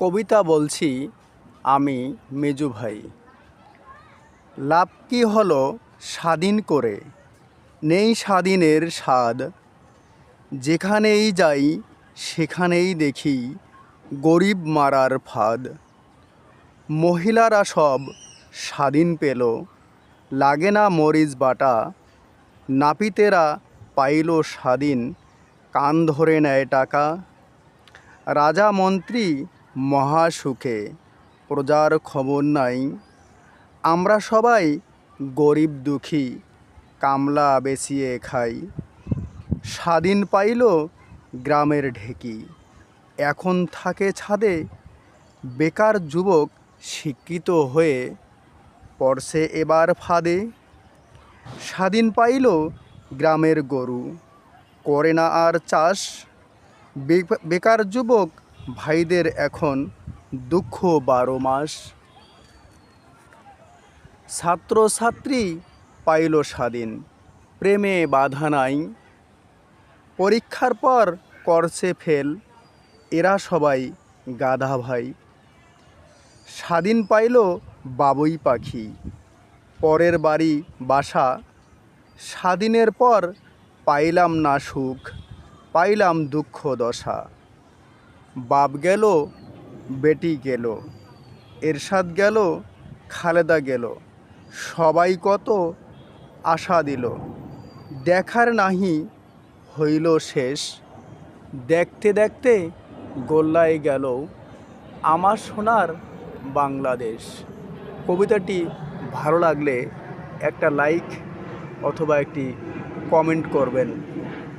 কবিতা বলছি আমি, মেজু ভাই। লাভ কি হলো স্বাধীন করে? নেই স্বাধীনের স্বাদ। যেখানেই যাই, সেখানেই দেখি গরিব মারার ফাঁদ। মহিলারা সব স্বাধীন পেল, লাগে না মরিচ বাটা। নাপিতেরা পাইল স্বাধীন, কান ধরে নেয় টাকা। রাজা মন্ত্রী মহাসুখে। প্রজার খবর নাই। আমরা সবাই গরিব দুঃখী, কামলা বেচিয়ে খাই। স্বাধীন পাইল গ্রামের ঢেকি। এখন থাকে ছাদে বেকার যুবক শিক্ষিত হয়ে পড়ছে এবার ফাঁদে। স্বাধীন পাইল গ্রামের গরু, করে না আর চাষ। বেকার যুবক ভাইদের এখন দুঃখ বারো মাস। ছাত্রছাত্রী পাইল স্বাধীন, প্রেমে বাধা নাই। পরীক্ষার পর করছে ফেল, এরা সবাই গাধা ভাই। স্বাধীন পাইল বাবুই পাখি, পরের বাড়ি বাসা। স্বাধীনের পর পাইলাম না সুখ, পাইলাম দুঃখ দশা। বাপ গেল, বেটি গেল, এরশাদ গেল, খালেদা গেল। সবাই কত আশা দিল। দেখার নাহি হইল শেষ। দেখতে দেখতে গোল্লায় গেল আমার সোনার বাংলাদেশ। কবিতাটি ভালো লাগলে একটা লাইক অথবা একটি কমেন্ট করবেন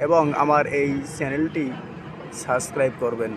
এবং আমার এই চ্যানেলটি সাবস্ক্রাইব করবেন।